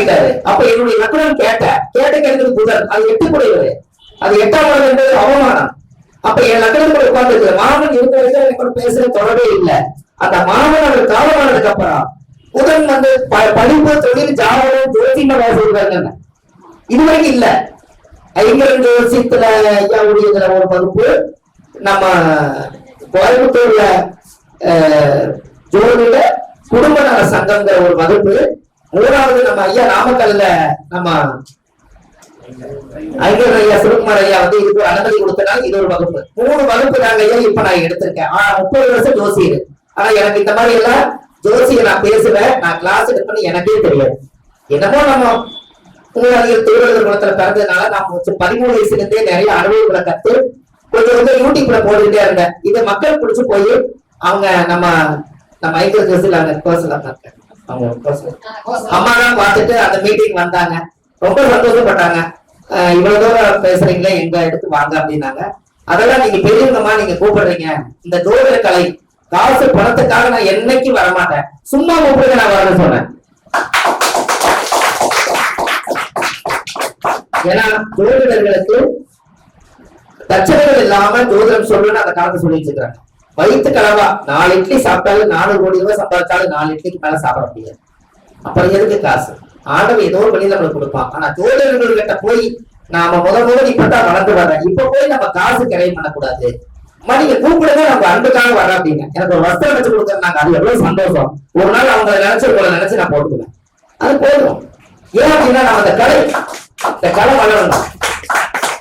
ஆகிட்டாரு அப்ப என்னுடைய நக்குடன் கேட்ட கேட்ட கிடைக்கிறது புதன் அது எட்டு அது எட்டாம் இடம் என்பது அவமானம். அப்ப என் லக்னத்துல உட்கார்ந்து மாமன் இருக்க வரைக்கும் எனக்கு கூட பேசுற தொடர்பே இல்லை. அந்த மாமன் அவர் காலமானதுக்கு அப்புறம் புதன் வந்து ப- படிப்பு தொழில் ஜாதகம் ஜோதிம சொல்றாங்க இது வரைக்கும் இல்ல. ஐங்கரன் ஜோசியத்துல ஐயாவுடைய ஒரு வகுப்பு நம்ம கோயம்புத்தூர்ல அஹ், ஜோதிட குடும்ப நல சங்கங்கிற ஒரு வகுப்பு மூணாவது நம்ம ஐயா நாமக்கல்ல நம்ம ஐயர் ஐயா சிவகுமார் ஐயா வந்து இதுக்கு ஒரு அனுமதி கொடுத்தனால இது ஒரு வகுப்பு. மூணு வகுப்பு நாங்க ஐயா இப்ப நான் எடுத்திருக்கேன். ஆனா முப்பது வருஷம் ஜோசியர். ஆனா எனக்கு இந்த மாதிரி எல்லாம் ஜோசியை நான் பேசுவேன் நான் கிளாஸ் எடுப்பேன்னு எனக்கே தெரியாது. என்னமோ நம்ம மூணாவது திருவள்ளுவர் குளத்துல பிறந்ததுனால நான் பதிமூணு வயசுல இருந்தே நிறைய அனுபவங்களை கத்து கொஞ்சம் கொஞ்சம் யூடியூப்ல போட்டுக்கிட்டே இருந்தேன். இதை மக்கள் பிடிச்சு போய் அவங்க நம்ம நம்ம ஐந்து ஜோசியில் அந்த கோர்ஸ்ல இருக்காங்க அம்மா தான் பார்த்துட்டு அந்த மீட்டிங் வந்தாங்க. ரொம்ப சந்தோஷப்பட்டாங்க. இவ்வளவு தூரம் பேசுறீங்களே எங்க எடுத்து வாங்க அப்படின்னாங்க. அதெல்லாம் நீங்க பெரியவங்கம்மா நீங்க கூப்பிடுறீங்க. இந்த ஜோதிட கலை காசு பணத்துக்காக நான் என்னைக்கு வரமாட்டேன். சும்மா கூப்பிடுங்க நான் வரேன்னு சொன்னேன். ஏன்னா ஜோதிடர்களுக்கு தச்சனைகள் இல்லாம ஜோதிடம் சொல்லணும்னு அந்த காலத்தை சொல்லி வச்சிருக்காங்க வயிற்று கலவா. நாலு இட்லி சாப்பிட்டாலும் நாலு கோடி ரூபாய் சம்பாதிச்சாலும் நாலு இட்லிக்கு மேல சாப்பிட முடியாது. அப்புறம் எதுக்கு காசு? ஆண்டவன் ஏதோ ஒரு வழி நம்மளுக்கு கொடுப்பான். ஆனா தோழர்கள் கிட்ட போய் நாம முத முதல் இப்பதான் வளர்ந்து வர்றேன் இப்ப போய் நம்ம காசு கிரையம் பண்ணக்கூடாது. அம்மா நீங்க கூப்பிடுங்க நம்ம அன்புக்காக வர அப்படின்னு. எனக்கு ஒரு வஸ்திரம் வச்சு கொடுக்குறாங்க அது எவ்வளவு சந்தோஷம். ஒரு நாள் அவங்க நினைச்சு போல நினைச்சு நான் போட்டுக்குவேன். அது போதும். ஏன் அப்படின்னா நம்ம அந்த கலை இந்த கலை வளரணும்.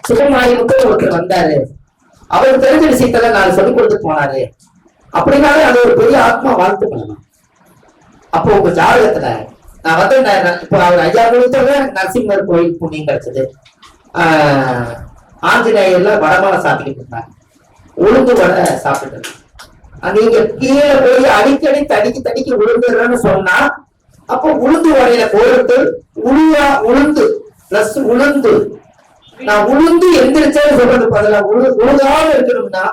சிவமாயிரத்து ஒருத்தர் வந்தாரு. அவருக்கு தெரிஞ்ச விஷயத்தெல்லாம் நான் சொல்லிக் கொடுத்து போனாரு. அப்படின்னாலே அது ஒரு பெரிய ஆத்மா வாழ்த்து பண்ணலாம் அப்போ உங்க ஜாதகத்துல நான் வந்து நான் இப்போ அவர் ஐயா கொடுத்தவங்க நரசிம்மர் கோயில் புண்ணியம் கிடைச்சது. ஆஹ் ஆஞ்சநேயர்ல வடமாலை சாப்பிட்டுட்டு இருந்தாங்க. உளுந்து வடை சாப்பிட்டு இருந்தாங்க. நீங்க கீழே போய் அடிக்கடி தடிக்கு தடிக்கு உளுந்துடுறேன்னு சொன்னா அப்போ உளுந்து வடையில கோர்த்து உளுவா உளுந்து பிளஸ் உளுந்து. நான் உளுந்து எந்திரிச்சேன்னு சொல்றது பதிலா உழு உழுதாம இருக்கணும்னா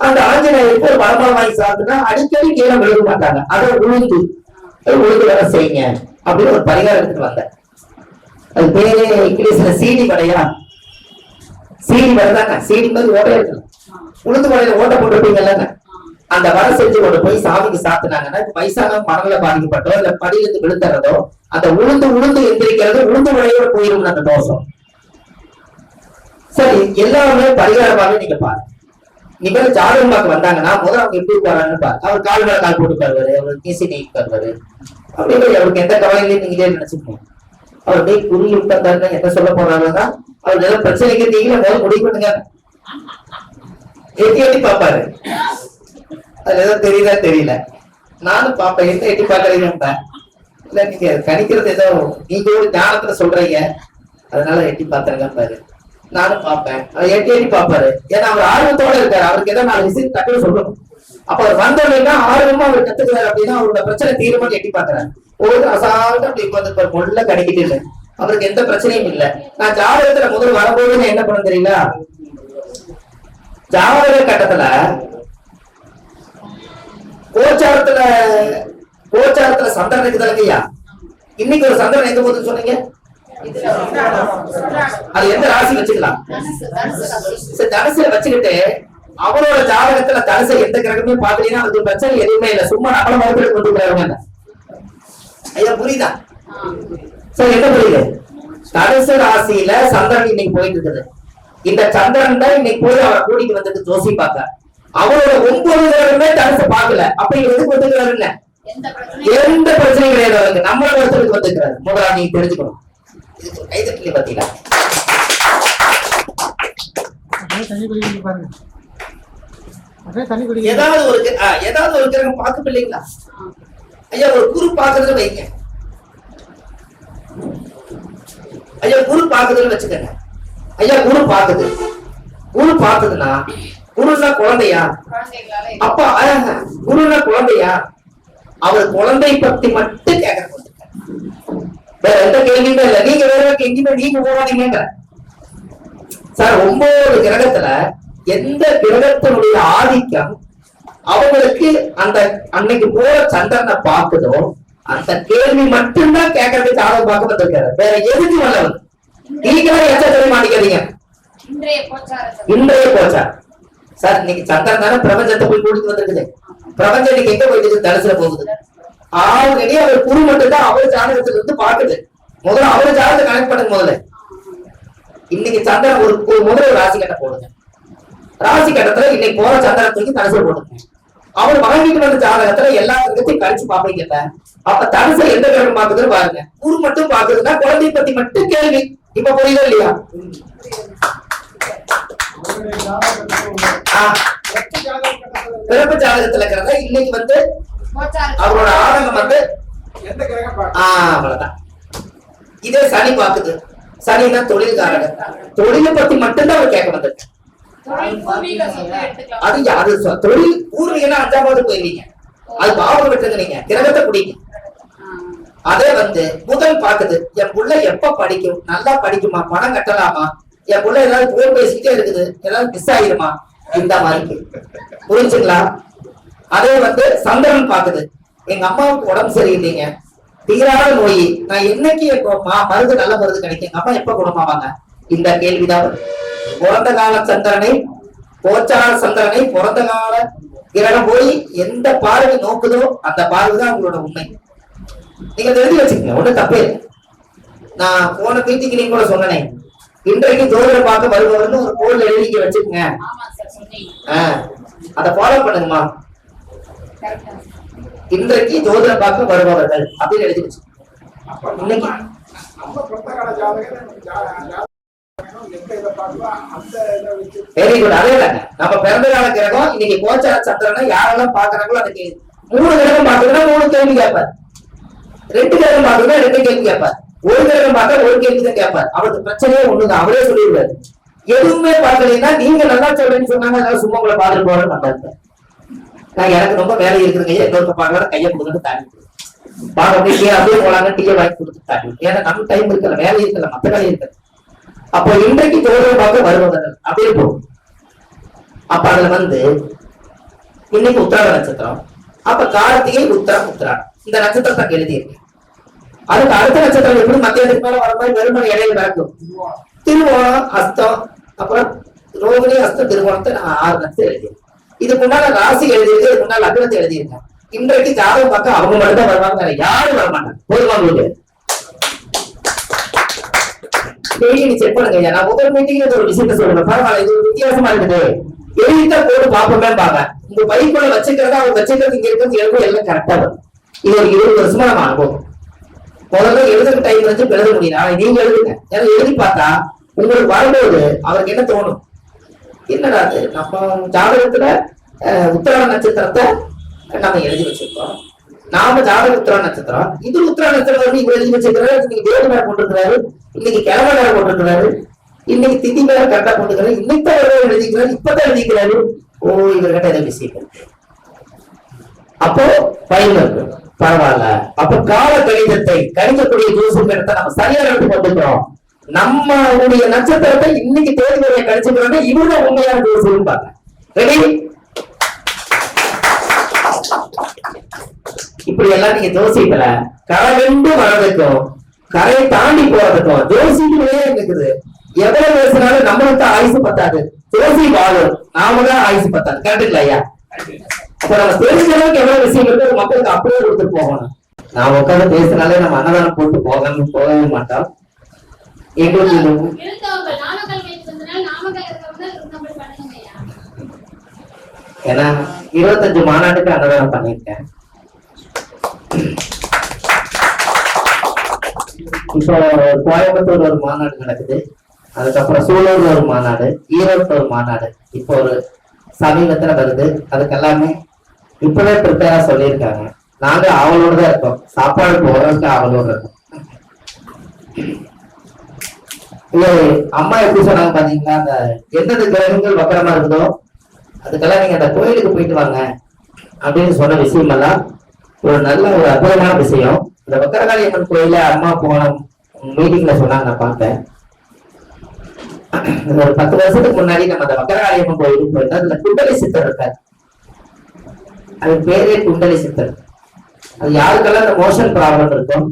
அந்த ஆஞ்சநேயருக்கு ஒரு வடமாலை வாங்கி சாப்பிட்டுனா அடிக்கடி கீழே விழுக மாட்டாங்க. அதை உளுந்து உழுது வேலை செய்யுங்க அப்படின்னு ஒரு பரிகாரம் எடுத்துட்டு வந்தேன். அது பேரு இங்கிலீஷ்ல சீடி வடையா? சீடி வடை சீனி சீடி மாதிரி ஓட்டே இருக்கணும். உளுந்து வடையில ஓட்ட போட்டுருப்பீங்கல்லங்க. அந்த வடை செஞ்சு கொண்டு போய் சாமிக்கு சாத்தினாங்கன்னா வயசான மரங்களை பாதிக்கப்பட்டோ இல்ல படியிலிருந்து விழுத்துறதோ அந்த உளுந்து உளுந்து எந்திரிக்கிறது உளுந்து வழியோட போயிரும் அந்த தோஷம். சரி எல்லாருமே பரிகாரமாவே நீங்க பாருங்க. நிபந்த ஜாதகம் பார்க்க வந்தாங்கன்னா முதல்ல அவங்க எப்படி உட்காரான்னு பாரு அவர் கால் மேல கால் போட்டு உட்காருவாரு அவர் தீசி நீ அப்படின்னு அவருக்கு எந்த கவலையிலையும் நீங்களே நினைச்சுக்கணும் அவர் அப்படியே குறுகி விட்டாருன்னு என்ன சொல்ல போறாருன்னா அவர் ஏதாவது பிரச்சனைக்கு நீங்களே முதல்ல முடிவு பண்ணுங்க. எட்டி எட்டி பாப்பாரு அது ஏதோ தெரியல தெரியல. நானும் பாப்பேன் என்ன எட்டி பாக்குறீங்க இல்ல நீங்க கணிக்கிறது ஏதோ நீங்க ஒரு ஞானத்துல சொல்றீங்க. அதனால எட்டி பாத்துருங்க பாரு. நானும் பார்ப்பேன். அவர் எட்டி எட்டி பார்ப்பாரு. ஏன்னா அவர் ஆர்வத்தோட இருக்காரு. அவருக்கு ஏதாவது நாலு விஷயம் டக்குனு சொல்லணும் அப்ப அவர் வந்தோடனே ஆர்வமா அவர் கத்துக்கிறாரு அப்படின்னா அவரோட பிரச்சனை தீர்மானம் எட்டி பாக்குறாரு ஒரு அசால்ட்டா அப்படி உட்காந்து முள்ள கிடைக்கிட்டு அவருக்கு எந்த பிரச்சனையும் இல்லை. நான் ஜாதகத்துல முதல் வரும்போது நான் என்ன பண்ண தெரியுங்களா? ஜாதக கட்டத்துல கோச்சாரத்துல கோச்சாரத்துல சந்திரன் இருக்குது இல்லையா? இன்னைக்கு ஒரு சந்திரன் எங்க போகுதுன்னு சொன்னீங்க? அது எந்த ராசி வச்சுக்கலாம். தனுசுல வச்சுக்கிட்டு அவரோட ஜாதகத்துல தனுசை எந்த கிரகமே பாக்கலீங்கன்னா அதுக்கு பிரச்சனை எதுவுமே இல்லை. சும்மா நம்மள மறுபடியும் கொண்டு போயிருவாங்க ஐயா புரியுதா? சரி என்ன புரியுது? தனுசு ராசியில சந்திரன் இன்னைக்கு போயிட்டு இருக்குது. இந்த சந்திரன் தான் இன்னைக்கு போய் அவரை கூட்டிட்டு வந்தது ஜோசி பார்க்க. அவரோட ஒன்பது கிரகமே தனுசு பார்க்கல. அப்ப இவர் எதுக்கு வந்துக்கிறாருன்னு எந்த பிரச்சனையும் எந்த பிரச்சனையும் கிடையாது நம்மள ஒருத்தருக்கு வந்துக்கிறாரு முதல்ல நீங்க தெரிஞ்சுக்கணும். கைதட்டலி பாத்தீங்களா ஏதாவது ஒரு ஏதாவது ஒரு கிரகம் இல்லைங்களா ஐயா ஒரு குரு பாக்குறதுன்னு வைங்க. ஐயா குரு பாக்குதுன்னு வச்சுக்கோங்க. ஐயா குரு பாக்குது குரு பாக்குதுன்னா குருன்னா குழந்தையா? குழந்தைகளால அப்பா ஆஹா, குருன்னா குழந்தையா? அவர் குழந்தை பத்தி மட்டும் வேற எந்த கேள்வியுமே இல்ல. நீங்க வேற எங்கேயுமே நீங்க போவாதீங்க சார் ஒன்பது கிரகத்துல எந்த கிரகத்தினுடைய ஆதிக்கம் அவங்களுக்கு அந்த அன்னைக்கு போற சந்திரனை பார்க்குதோ அந்த கேள்வி மட்டும்தான் கேட்கறதுக்கு ஜாதகம் பார்க்க வந்திருக்காரு. வேற எதுக்கு நீங்களே எச்சரிக்கை மாட்டிக்காதீங்க இன்றைய கோச்சாரத்தை. இன்றைய போச்சா சார் இன்னைக்கு சந்திரன் தானே பிரபஞ்சத்தை போய் கூட்டிட்டு வந்திருக்குது. பிரபஞ்சம் இன்னைக்கு எங்க போயிட்டு தரிசன போகுது. ஆல்ரெடி அவர் குரு மட்டும் தான் அவர் ஜாதகத்துல இருந்து பாக்குது முதல்ல அவர் ஜாதகத்தை கனெக்ட் பண்ணுங்க முதல்ல. இன்னைக்கு சந்திரன் ஒரு ஒரு முதல்ல ஒரு ராசி கட்ட போடுங்க. ராசி கட்டத்துல இன்னைக்கு போற சந்திரத்துக்கு தூக்கி போடுங்க அவர் வாங்கிட்டு வந்த ஜாதகத்துல எல்லா கிரகத்தையும் கழிச்சு பாப்பீங்கல்ல அப்ப தனுசை எந்த கிரகம் பாக்குதுன்னு பாருங்க. குரு மட்டும் பாக்குதுன்னா குழந்தை பத்தி மட்டும் கேள்வி. இப்ப புரியுதா இல்லையா? பிறப்பு ஜாதகத்துல இருக்கிறத இன்னைக்கு வந்து அவரோட ஆதங்கம் வந்து அவ்வளவுதான். இதே சனி பாக்குது சனினா தொழில்காரங்க தொழிலை பத்தி மட்டும்தான் அவர் கேட்க வந்திருக்கு அது சொ- தொழில் பூர்வீகனா அஞ்சாவது போயிருவீங்க? அது பாவம் விட்டுருங்க நீங்க கிரகத்தை குடிங்க. அதே வந்து புதன் பாக்குது என் புள்ள எப்ப படிக்கும்? நல்லா படிக்குமா? பணம் கட்டலாமா? என் புள்ள ஏதாவது போன் பேசிக்கிட்டே இருக்குது. ஏதாவது மிஸ் ஆயிருமா? இந்த மாதிரி புரிஞ்சுங்களா? அதே வந்து சந்திரன் பாக்குது எங்க அம்மாவுக்கு உடம்பு சரியில்லைங்க. தீராத நோய். நான் என்னைக்கு மருந்து நல்ல மருந்து கிடைக்கும் எங்க அம்மா எப்ப குணமாவாங்க இந்த கேள்விதான். பிறந்த கால சந்திரனை கோச்சார சந்திரனை பிறந்த கால கிரகம் போய் எந்த பார்வை நோக்குதோ அந்த பார்வை தான் உங்களோட உண்மை. நீங்க எழுதி வச்சுக்கங்க. ஒண்ணும் தப்பே இல்லை. நான் போன மீட்டிங் நீங்க கூட சொன்னேன். இன்றைக்கு ஜோதிடம் பார்க்க வருபவர்னு ஒரு போர்ல எழுதி வச்சுக்கோங்க. அதை ஃபாலோ பண்ணுங்கம்மா. இன்றைக்கு ஜோதிடம் பார்க்க வருபவர்கள் அப்படின்னு எழுதி வச்சு இன்னைக்கு நம்ம பிறந்த வெரி குட் அதே தாங்க. நம்ம பிறந்த கால கிரகம் இன்னைக்கு கோச்சார சந்திரனை யாரெல்லாம் பாக்குறாங்களோ அதுக்கு மூணு கிரகம் பாக்குதுன்னா மூணு கேள்வி கேட்பார். ரெண்டு கிரகம் பாக்குதுன்னா ரெண்டு கேள்வி கேட்பார். ஒரு கிரகம் பார்த்தா ஒரு கேள்வி தான் கேட்பார். அவருக்கு பிரச்சனையே ஒண்ணுதான். அவரே சொல்லிடுவாரு. எதுவுமே பார்க்கலைன்னா நீங்க நல்லா சொல்றேன்னு சொன்னாங்க அதனால சும்மா உங்களை பார்த்துட்டு போறேன்னு வந்தாங்க நான் எனக்கு ரொம்ப வேலை இருக்குதுங்க. ஐயா இன்னொருத்த பார்க்கலாம் கையை கொடுத்துட்டு தாண்டி பார்க்க அப்படியே அப்படியே போலாங்க டீயை வாங்கி கொடுத்து தாண்டி ஏன்னா நம்ம டைம் இருக்கல வேலை இருக்கல மத்த வேலை இருக்கல. அப்போ இன்றைக்கு ஜோதிடம் பார்க்க வருவதர்கள் அப்படியே போகும். அப்ப அதுல வந்து இன்னைக்கு உத்திராட நட்சத்திரம். அப்ப கார்த்திகை உத்திரம் உத்திராடம் இந்த நட்சத்திரத்தை எழுதியிருக்கேன். அதுக்கு அடுத்த நட்சத்திரம் எப்படி மத்தியத்துக்கு மேல வர மாதிரி வெறுமனை இடையில நடக்கும் திருவோணம் அஸ்தம் அப்புறம் ரோகிணி அஸ்தம் திருவோணத்தை நான் ஆறு நட்சத்திரம் எழுதியிருக்கேன். இதுக்கு முன்னால ராசி எழுதியிருக்கு இதுக்கு முன்னால லக்னத்தை எழுதியிருக்கேன் இன்றைக்கு ஜாதகம் பார்க்க அவங்க மட்டும் தான் வருவாங்க யாரும் வரமாட்டாங்க. போதுமா உங்களுக்கு? டெய்லி நீ செக் பண்ணுங்க ஐயா. நான் முதல் மீட்டிங்ல ஒரு விஷயத்த சொல்லுவேன் பரவாயில்ல இது ஒரு வித்தியாசமா இருக்குது. எழுதிட்டா போட்டு பாப்போமே பாங்க உங்க பைக்குள்ள வச்சுக்கிறதா அவங்க வச்சுக்கிறது இங்க இருக்கிறது எழுதும் எல்லாம் கரெக்டா வரும். இது ஒரு இருபது வருஷமா நம்ம அனுபவம். முதல்ல எழுதுற டைம் வச்சு எழுத முடியும். ஆனா நீங்க எழுதுங்க. ஏன்னா எழுதி பார்த்தா உங்களுக்கு வரும்போது அவருக்கு என்ன தோணும்? என்னடா அது நம்ம ஜாதகத்துல அஹ், உத்திராட நட்சத்திரத்தை நம்ம எழுதி வச்சிருக்கோம். நாம ஜாதக உத்திராட நட்சத்திரம். இது உத்திரா நட்சத்திரம் வந்து இவர் எழுதி வச்சிருக்கிறாரு. இன்னைக்கு தேவ மேல போட்டிருக்கிறாரு. இன்னைக்கு கிழமை மேல போட்டிருக்கிறாரு. இன்னைக்கு திதி மேல கரெக்டா போட்டுக்கிறாரு இன்னைக்கு தான் எழுதிக்கிறாரு. இப்பதான் எழுதிக்கிறாரு. ஓ இவர்கிட்ட ஏதோ விஷயம் இருக்கு. அப்போ பயன் இருக்கு. பரவாயில்ல. அப்ப கால கணிதத்தை கணிக்கக்கூடிய ஜோசியத்தை நம்ம சரியான இடத்துக்கு வந்துக்கிறோம் நம்ம உடைய நட்சத்திரத்தை இன்னைக்கு தேதி வரைய கணிச்சுக்கிறோம்னா இவங்க உண்மையான ஜோசியம் பாருங்க ரெடி இப்படி எல்லாம் நீங்க ஜோசியத்துல கரகண்டு வர்றதுக்கும் கரையை தாண்டி போறதுக்கும் ஜோசியங்களே இருக்குது எவ்வளவு பேசினாலும் நம்மளுக்கு ஆயுசு பத்தாது. ஜோசி வாழும் நாம தான் ஆயுசு பத்தாது. கரெக்டுங்களா ஐயா? அப்ப நம்ம தெரிஞ்ச அளவுக்கு எவ்வளவு விஷயம் இருக்கு மக்களுக்கு அப்படியே கொடுத்துட்டு போகணும். நான் உட்காந்து பேசினாலே நம்ம அன்னதானம் போட்டு போகணும் போகவே மாட்டோம். எங்களுக்கு ஏன்னா இருபத்தஞ்சு மாநாட்டுக்கு அன்னதானம் பண்ணியிருக்கேன். இப்போ கோயம்புத்தூர் ஒரு மாநாடு நடக்குது. அதுக்கப்புறம் சூலூர்ல ஒரு மாநாடு ஈரோட்டில் ஒரு மாநாடு. இப்போ ஒரு சமீபத்துல வருது. அதுக்கு எல்லாமே இப்பவே ப்ரிப்பேரா சொல்லியிருக்காங்க. நாங்க அவளோட தான் இருக்கோம். சாப்பாடு போறதுக்கு அவளோட இருக்கோம். அம்மா எப்படி சொன்னாங்க பாத்தீங்கன்னா அந்த எந்தெந்த கிரகங்கள் வக்கரமா இருக்குதோ அதுக்கெல்லாம் நீங்க அந்த கோயிலுக்கு போயிட்டு வாங்க அப்படின்னு சொன்ன விஷயம் எல்லாம் ஒரு நல்ல ஒரு அற்புதமான விஷயம். இந்த வக்கரகாளி அம்மன் கோயில அம்மா போன மீட்டிங்ல சொன்னாங்க நான் பார்த்தேன். ஒரு பத்து வருஷத்துக்கு முன்னாடி நம்ம அந்த வக்கரகாளி அம்மன் கோயிலுக்கு போயிருந்தோம். அதுல குண்டலி சித்தர் இருக்காரு. அது பேரே குண்டலி சித்தர். அது யாருக்கெல்லாம் அந்த மோஷன் ப்ராப்ளம் இருக்கும்?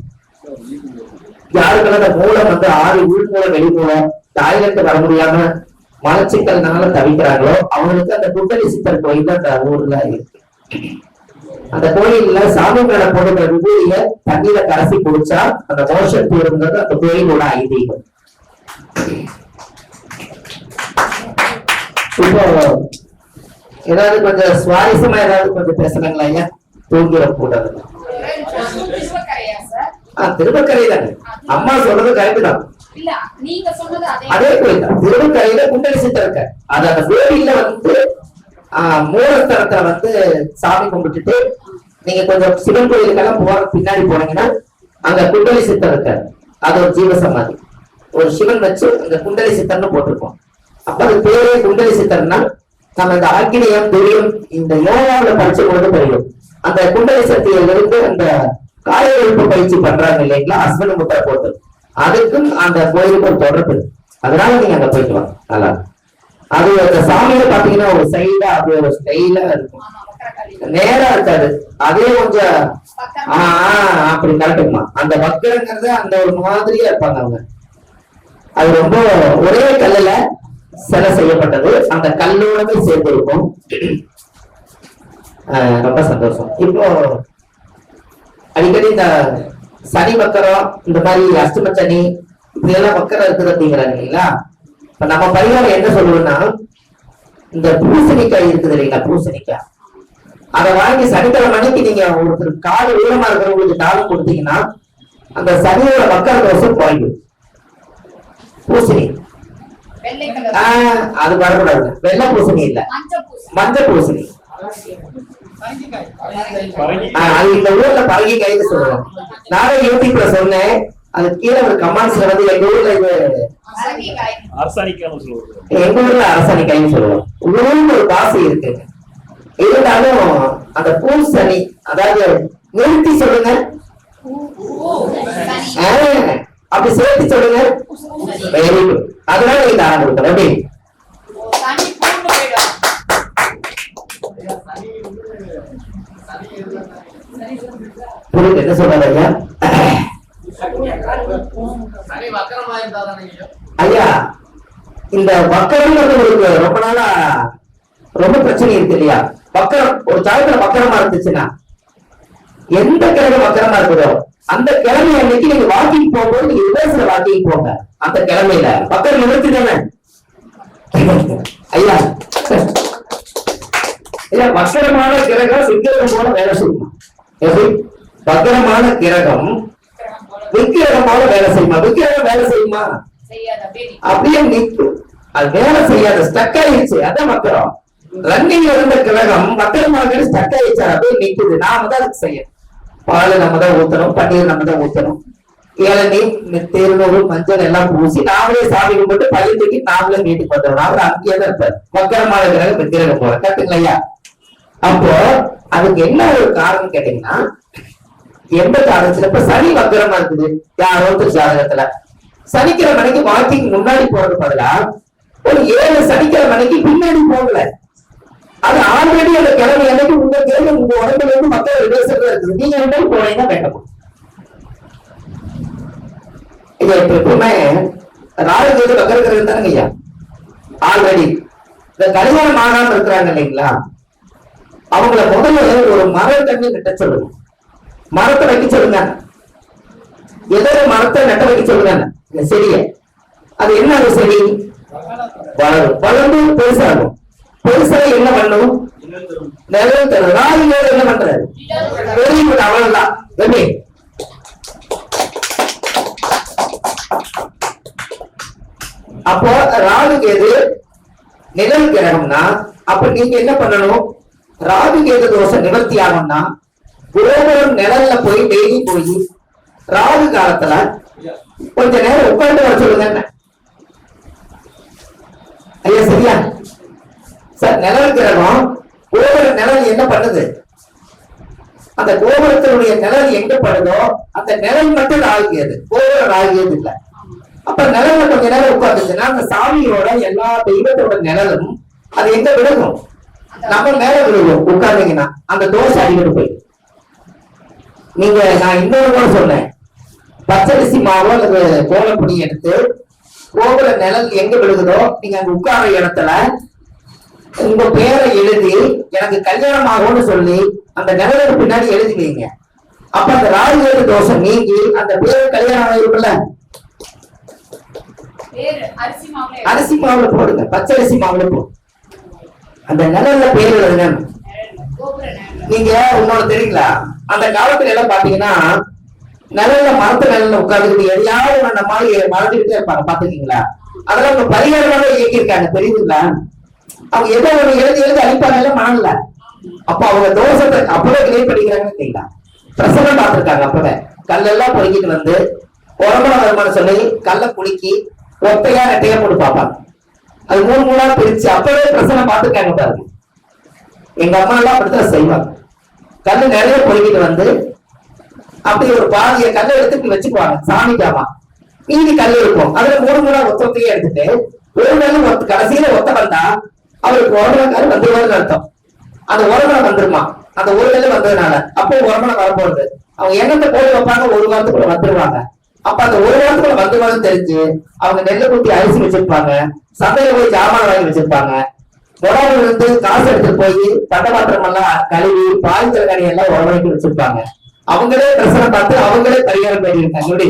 யாருக்கெல்லாம் அந்த மூலம் வந்து ஆறு உள் மூலம் வெளி மூலம் டாய்லெட் வர முடியாம மலச்சிக்கல்னால தவிக்கிறாங்களோ அவங்களுக்கு அந்த குண்டலி சித்தர் கோயில் அந்த ஊர்ல இருக்கு. அந்த கோயில்ல சாமி மேல போடுற விபூதிய தண்ணியில கரைசி குடிச்சா அந்த மோஷன் தீருங்கிறது அந்த கோயிலோட ஐதீகம். இப்போ ஏதாவது கொஞ்சம் சுவாரஸ்யமா ஏதாவது கொஞ்சம் பேசலாங்களா ஐயா? தூங்கிட கூடாது. திருவக்கரை தானே அம்மா சொல்றது கரெக்ட் தான். அதே கோயில் தான் திருவக்கரையில குண்டலி சித்தர் இருக்க அது அந்த கோயில்ல வந்து மூலஸ்தலத்துல வந்து சாமி கும்பிட்டுட்டு நீங்க கொஞ்சம் சிவன் கோயிலுக்கெல்லாம் போற பின்னாடி போனீங்கன்னா அங்க குண்டலி சித்தம் இருக்காரு. அது ஒரு ஜீவசமாதி. ஒரு சிவன் வச்சு அந்த குண்டலி சித்தம்னு போட்டிருக்கோம். அப்ப அது பேரே குண்டலி சித்தம்னா நம்ம இந்த ஆக்கினியம் தெரியும் இந்த யோகாவில படிச்ச கொண்டு தெரியும். அந்த குண்டலி சக்தியிலிருந்து அந்த காய எழுப்பு பயிற்சி பண்றாங்க இல்லைங்களா? அஸ்வின முத்திரை போட்டு அதுக்கும் அந்த கோயிலுக்கு ஒரு தொடர்பு அதனால நீங்க அங்க போயிட்டு வாங்க. நல்லா இருக்கும். அது அந்த சாமியில பாத்தீங்கன்னா ஒரு சைடா அது ஒரு ஸ்டைலா இருக்கும். நேரா இருக்காது. அதே கொஞ்சம் ஆஹ் அப்படி கரெக்டுமா? அந்த வக்கரங்கிறது அந்த ஒரு மாதிரியா இருப்பாங்க அவங்க. அது ரொம்ப ஒரே கல்லுல சிலை செய்யப்பட்டது. அந்த கல்லோடவே சேர்ந்து இருக்கும். ரொம்ப சந்தோஷம். இப்போ அடிக்கடி இந்த சனி வக்கரம் இந்த மாதிரி அஷ்டம சனி இப்படி எல்லாம் வக்கரம் இருக்குது அப்படிங்கிறாங்க இல்லைங்களா? இப்ப நம்ம பரிகாரம் என்ன சொல்லுவோம்னா இந்த பூசணிக்காய் இருக்குது இல்லைங்களா பூசணிக்காய். அதை வாங்கி சனிக்கிழமை அன்னைக்கு நீங்க ஒருத்தர் காடு உயரமா இருக்கிறவங்களுக்கு தானம் கொடுத்தீங்கன்னா அந்த சனியோட மக்கள் தோசம் குறையும் பூசணி. அது வரக்கூடாது. வெள்ளை பூசணி இல்ல. மஞ்சள். பூசணி அது இந்த ஊர்ல பழகி கைது சொல்லுவாங்க. நானும் யூடியூப்ல சொன்னேன் அது கீழே ஒரு கமெண்ட்ஸ்ல வந்து எங்க ஊர்ல இது? எங்க ஊர்ல சொல்லுவோம் ஊருக்கு ஒரு பாசி இருக்கு. இருந்தாலும் அந்த பூசணி அதாவது நிறுத்தி சொல்லுங்க. அப்படி சேர்த்து சொல்லுங்க. பூசணி வெரி குட் அதனால நீங்க கொடுக்கணும் எப்படி? புரியுது. என்ன சொல்றாரு ஐயா இந்த வக்கரம்ங்கிறது உங்களுக்கு ரொம்ப நாளா ரொம்ப பிரச்சனை இருக்கு இல்லையா? வக்கரம் ஒரு சாயத்துல வக்கரமா இருந்துச்சுன்னா எந்த கிழமை வக்கரமா இருக்குதோ அந்த கிழமை அன்னைக்கு நீங்க வாக்கிங் போகும்போது நீங்க ரிவர்ஸ்ல வாக்கிங் போங்க. அந்த கிழமையில. வக்கரம் நிறுத்தி தானே? ஐயா இல்ல வக்கரமான கிரகம் விக்கிரகம் போல வேலை செய்யுமா. எப்படி? வக்கரமான கிரகம் விக்கிரகம் போல வேலை செய்யுமா? விக்கிரகம் வேலை செய்யுமா? அப்படியே நிற்கும் அது வேலை செய்யாத ஸ்டக் ஆயிடுச்சு. அதான் மக்கரம் ரன்னிங் இருந்த கிரகம் மக்கரமாக ஸ்டக் ஆயிடுச்சு. அப்படியே நிக்குது. நாம தான் அதுக்கு செய்யணும். பால் நம்ம தான் ஊத்தணும் பன்னீர் நம்ம தான் ஊத்தணும். இளநீ தேர்நூறு மஞ்சள் எல்லாம் பூசி நாமளே சாமி கும்பிட்டு பையன் தூக்கி நாமளே வீட்டுக்கு வந்துடணும். அவர் அங்கேயே தான் இருப்பார். மக்கரமான கிரகம் விக்கிரகம் போல கட்டுங்களா ஐயா? அப்போ அதுக்கு என்ன ஒரு காரணம் கேட்டீங்கன்னா எந்த ஜாதகத்துல இப்ப சனி வக்கரமா இருக்குது. யாரோ ஒருத்தர் ஜாதகத்துல சனிக்கிழமை மணிக்கு வாக்கிங் முன்னாடி போறது பதிலா ஒரு ஏழு சனிக்கிழமை மணிக்கு பின்னாடி போகல. அது ஆல்ரெடி அந்த கிழமை அன்னைக்கு உங்க கிழமை உங்க உடம்புல இருந்து மக்கள் ரிலேஷன்ல இருக்குது. நீங்க ரெண்டும் போனீங்கன்னா வேண்டாம். இது இப்ப எப்பவுமே ராஜகேது வக்கரகிறது தானங்க ஐயா. ஆல்ரெடி இந்த கல்யாணம் ஆகாம இருக்கிறாங்க இல்லைங்களா? அவங்கள முதல்ல ஒரு மர தண்ணி கிட்ட சொல்லுங்க. மரத்தை வைக்க சொல்லுங்க. ஏதோ ஒரு மரத்தை நட்ட வைக்க சொல்லுங்க. இந்த அது என்ன அந்த செடி? வளரும். வளர்ந்து பெருசாகும். பெருசாக என்ன பண்ணும்? நிழல் தரும் ராஜகேது என்ன பண்றாரு வெரி குட் அவ்வளவுதான் எப்படி அப்போ ராகு கேது நிழல் கிரகம்னா அப்ப நீங்க என்ன பண்ணணும்? ராகுகேது தோஷம் நிவர்த்தி ஆகும்னா கோபுரம் நிழல்ல போய் டெய்லி போய் ராகு காலத்துல கொஞ்ச நேரம் உட்காந்து வர சொல்லுங்க ஐயா சரியா? சார் நிழல் கிரகம் கோபுர நிழல் என்ன பண்ணுது? அந்த கோபுரத்தினுடைய நிழல் எங்க படுதோ அந்த நிழல் மட்டும் ராகியது கோபுரம் ராகியது இல்ல. அப்ப நிழல்ல கொஞ்ச நேரம் உட்காந்துச்சுன்னா அந்த சாமியோட எல்லா தெய்வத்தோட நிழலும் அது எங்க விழுகும்? நம்ம மேல விழுகும் உட்கார்ந்தீங்கன்னா. அந்த தோசை அடிக்கிட்டு போய் நீங்க நான் இன்னொரு கூட சொன்னேன். பச்சரிசி மாவு அல்லது கோலப்பொடி எடுத்து கோபுர நிழல் எங்க விழுகுதோ நீங்க அங்க உட்கார்ற இடத்துல உங்க பேரை எழுதி எனக்கு கல்யாணம் ஆகும்னு சொல்லி அந்த நிழலுக்கு பின்னாடி எழுதி வைங்க. அப்ப அந்த ராஜவேறு தோஷம் நீங்கி அந்த பேரு கல்யாணம் ஆகிருக்குல்ல அரிசி மாவுல அரிசி மாவுல போடுங்க. பச்சரிசி மாவுல போடுங்க அந்த நிழல்ல பேர் எழுதுங்க. நீங்க உன்னோட தெரியுங்களா? அந்த காலத்துல எல்லாம் பாத்தீங்கன்னா நிழல்ல மரத்து நிழல்ல உட்கார்ந்துட்டு எதையாவது அந்த மாதிரி மறந்துட்டு இருப்பாங்க. பாத்துக்கீங்களா அதெல்லாம் இப்ப பரிகாரமாக இயக்கியிருக்காங்க. தெரியுதுங்களா? அவங்க ஏதோ ஒண்ணு எழுதி எழுதி அழிப்பாங்கல்ல மணல்ல அப்ப அவங்க தோஷத்தை அப்பவே கிளியர் பண்ணிக்கிறாங்கன்னு தெரியுங்களா பிரசனம் பார்த்திருக்காங்க அப்பவே. கல்லெல்லாம் பொறுக்கிட்டு வந்து உடம்புல வருமானம் சொல்லி கல்லை குலுக்கி ஒத்தையா ரெட்டையா போட்டு பார்ப்பாங்க. அது மூணு மூணா பிரிச்சு அப்பவே பிரசனம் பார்த்திருக்காங்க பாருங்க. எங்க அம்மா எல்லாம் அப்படித்தான் செய்வாங்க. கல்லு நிறைய பொறுக்கிட்டு வந்து அப்படி ஒரு பாதிய கல்லை எடுத்து வச்சுக்குவாங்க. சாமி ஜாமா. மீதி கல் இருக்கும். அதுல மூணு மூணா ஒத்த ஒத்தையே எடுத்துட்டு ஒரு நாள் ஒத்து கடைசியில ஒத்த வந்தா அவருக்கு உரமணக்காரு வந்துருவாருன்னு அர்த்தம். அந்த உரமணம் வந்துருமா? அந்த ஒரு கல்லு வந்ததுனால. அப்போ உரமணம் வரப்போறது அவங்க எண்ணத்தை போட்டு வைப்பாங்க ஒரு வாரத்துக்குள்ள வந்துருவாங்க. அப்ப அந்த ஒரு வாரத்துக்குள்ள வந்துருவாங்கன்னு தெரிஞ்சு அவங்க நெல்லை குட்டி அரிசி வச்சிருப்பாங்க சந்தையில போய் ஜாமான் வாங்கி வச்சிருப்பாங்க. உடம்புல இருந்து காசு எடுத்து போய் பண்டபாத்திரம் எல்லாம் கழுவி பால் தலைக்கணி எல்லாம் உடம்புக்கு வச்சிருப்பாங்க. அவங்களே பிரச்சனை பார்த்து அவங்களே பரிகாரம் பண்ணியிருக்காங்க. எப்படி?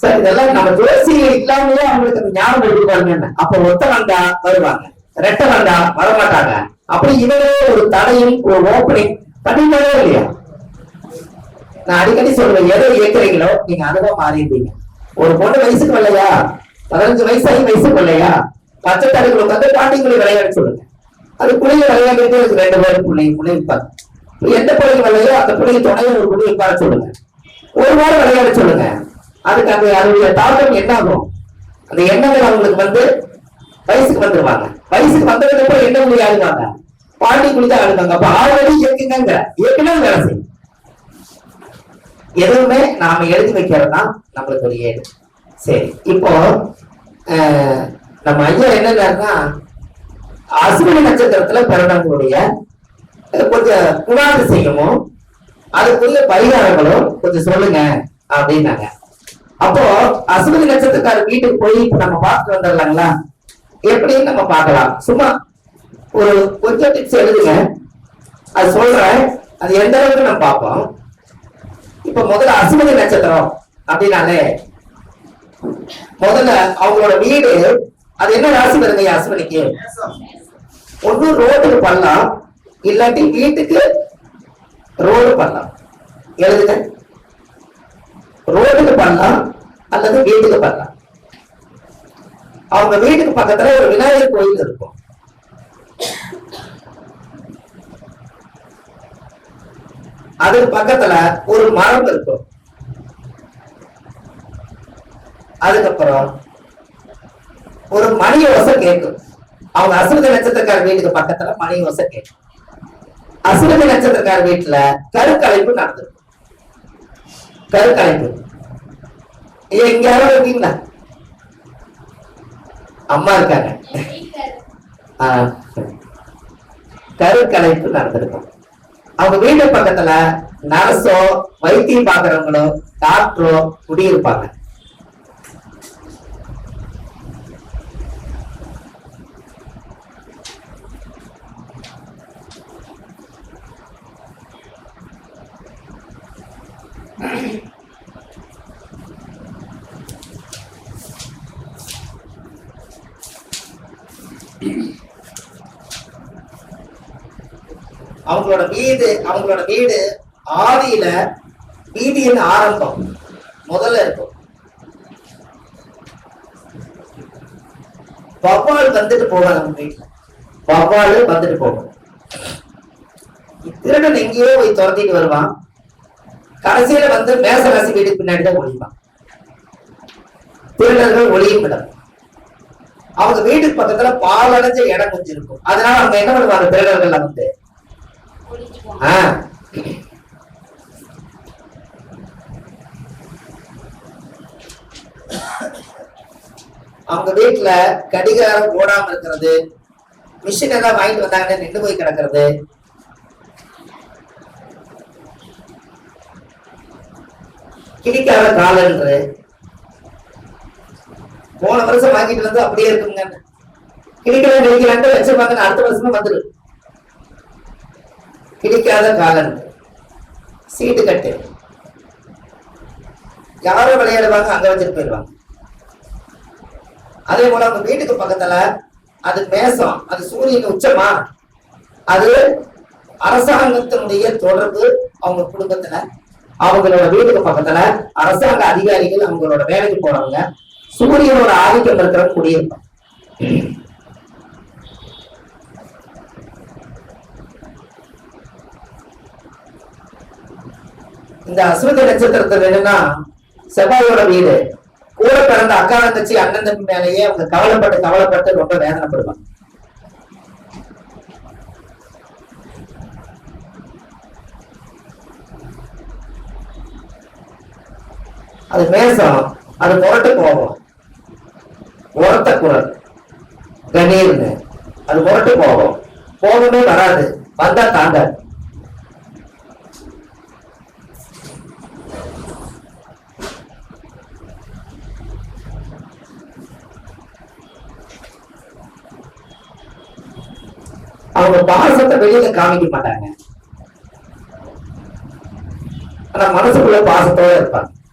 சார் இதெல்லாம் நம்ம ஜோசி இல்லாமலே அவங்களுக்கு அந்த ஞானம் எடுத்து பாருங்க. அப்ப ஒத்த வந்தா வருவாங்க. ரெட்டை வந்தா வரமாட்டாங்க. அப்படி இவரே ஒரு தடையும் ஒரு ஓப்பனிங் பண்ணிட்டாரே இல்லையா? நான் அடிக்கடி சொல்றேன் எதை இயக்குறீங்களோ நீங்க அதுவா மாறிடுவீங்க. ஒரு பொண்ணு வயசுக்கு வரலையா? பதினஞ்சு வயசாகி வயசுக்கு இல்லையா பச்சை தடுக்களை உட்காந்து பாட்டிங்களை விளையாட சொல்லுங்க. அது புள்ளிய விளையாடிட்டு இருக்கு ரெண்டு பேரும் பிள்ளைங்க பிள்ளை இருப்பாங்க எந்த பிள்ளைங்க விளையோ அந்த பிள்ளைங்க துணையை ஒரு பிள்ளை இருப்பார சொல்லுங்க. ஒரு வாரம் விளையாட சொல்லுங்க. அதுக்கு அந்த அதனுடைய தாக்கம் என்ன ஆகும் அந்த எண்ணங்கள் அவங்களுக்கு வந்து வயசுக்கு வந்துருவாங்க. வயசுக்கு வந்ததுக்கு அப்புறம் என்ன மொழி ஆடுவாங்க பாண்டி குழி தான் ஆடுவாங்க அப்ப ஆல்ரெடி இயக்குங்க இயக்குனா வேலை செய்யும். எதுவுமே நாம எழுதி வைக்கிறது தான் நம்மளுக்கு ஒரு ஏடு சரி இப்போ நம்ம ஐயா என்னன்னா அசுவினி நட்சத்திரத்துல பிறந்தவங்களுடைய கொஞ்சம் குணாதிசயமும் அதுக்குரிய பரிகாரங்களும் கொஞ்சம் சொல்லுங்க அப்படின்னாங்க. அப்போ அசுவினி நட்சத்திரக்கார வீட்டுக்கு போய் இப்ப நம்ம பார்த்துட்டு வந்துடலாங்களா? எப்படின்னு நம்ம பார்க்கலாம். சும்மா ஒரு கொஞ்சம் டிப்ஸ் எழுதுங்க. அது சொல்றேன். அது எந்த அளவுக்கு நம்ம பார்ப்போம். இப்ப முதல்ல அசுமதி நட்சத்திரம் அப்படின்னாலே முதல்ல அவங்களோட வீடு அது என்ன ராசி வருங்க அசுவினிக்கு ஒண்ணு ரோடுக்கு பண்ணலாம் இல்லாட்டி வீட்டுக்கு ரோடு பண்ணலாம். எழுதுங்க. ரோடுக்கு பண்ணலாம் அல்லது வீட்டுக்கு பண்ணலாம். அவங்க வீட்டுக்கு பக்கத்துல ஒரு விநாயகர் கோயில் இருக்கும். அதுக்கு பக்கத்துல ஒரு மரம் இருக்கும். அதுக்கப்புறம் ஒரு மணி ஓசை கேட்கும். அவங்க அசுரத நட்சத்திரக்கார வீட்டுக்கு பக்கத்துல மணி ஓசை கேட்கும். அசுரத நட்சத்திரக்கார வீட்டுல கருக்கலைப்பு நடந்திருக்கும். கருக்கலைப்பு. ஏன் யாரும் இருக்கீங்களா? அம்மா இருக்காங்க. கருக்கலைப்பு நடந்திருக்கும். அவங்க வீட்டு பக்கத்துல நர்ஸோ வைத்தியம் பாக்குறவங்களோ டாக்டரோ குடியிருப்பாங்க. அவங்களோட வீடு அவங்களோட வீடு ஆதியில வீதியின் ஆரம்பம் முதல்ல இருக்கும். வவ்வால் வந்துட்டு போவாங்க நம்ம வீட்டுல. வவ்வால் வந்துட்டு போகும். திருடன் எங்கேயோ போய் துரத்திட்டு வருவான். கடைசியில வந்து மேச ராசி வீட்டுக்கு பின்னாடி தான் ஒளிவான் திருடர்கள் ஒளியும் இடம். அவங்க வீட்டுக்கு பக்கத்துல பால் அடைஞ்ச இடம் கொஞ்சம் இருக்கும். அதனால அவங்க என்ன பண்ணுவாங்க? திருடர்கள் வந்து ஆ. அவங்க வீட்டுல கடிகாரம் ஓடாம இருக்கிறது மிஷின் எல்லாம் வாங்கிட்டு வந்தாங்கன்னு நின்று போய் கிடக்கிறது. கிளிக்காத காலன்று. போன வருஷம் வாங்கிட்டு வந்து அப்படியே இருக்குங்க கிளிக்கலாம் கிளிக்கலான்ட்டு வச்சிருப்பாங்க அடுத்த வருஷமா வந்துடும் பிடிக்காத காலன் சீட்டு கட்டு. யாரும் விளையாடுவாங்க அங்க வச்சுட்டு போயிடுவாங்க. அதே போல உங்க வீட்டுக்கு பக்கத்துல அது மேசம் அது சூரியன் உச்சமா? அது அரசாங்கத்தினுடைய தொடர்பு அவங்க குடும்பத்துல அவங்களோட வீட்டுக்கு பக்கத்துல அரசாங்க அதிகாரிகள் அவங்களோட வேலைக்கு போறவங்க சூரியனோட ஆதிக்கம் இருக்கிற குடியிருப்பாங்க. இந்த அஸ்வதி நட்சத்திரத்துல என்னன்னா செவ்வாயோட வீடு. கூட பிறந்த அக்கா தங்கச்சி அண்ணன் தம்பி மேலேயே அவங்க கவலைப்பட்டு கவலைப்பட்டு ரொம்ப வேதனைப்படுவாங்க. அது மேசம் அது முரட்டு போவோம் உரத்த குரல். கணீர்னு அது முரட்டு போவோம் போகவே வராது. வந்தா தாண்டாது அவங்க பாசத்தை வெளியில காமிக்க மாட்டாங்க. ஆனா மனசுக்குள்ள பாசத்தோட இருப்பாங்க.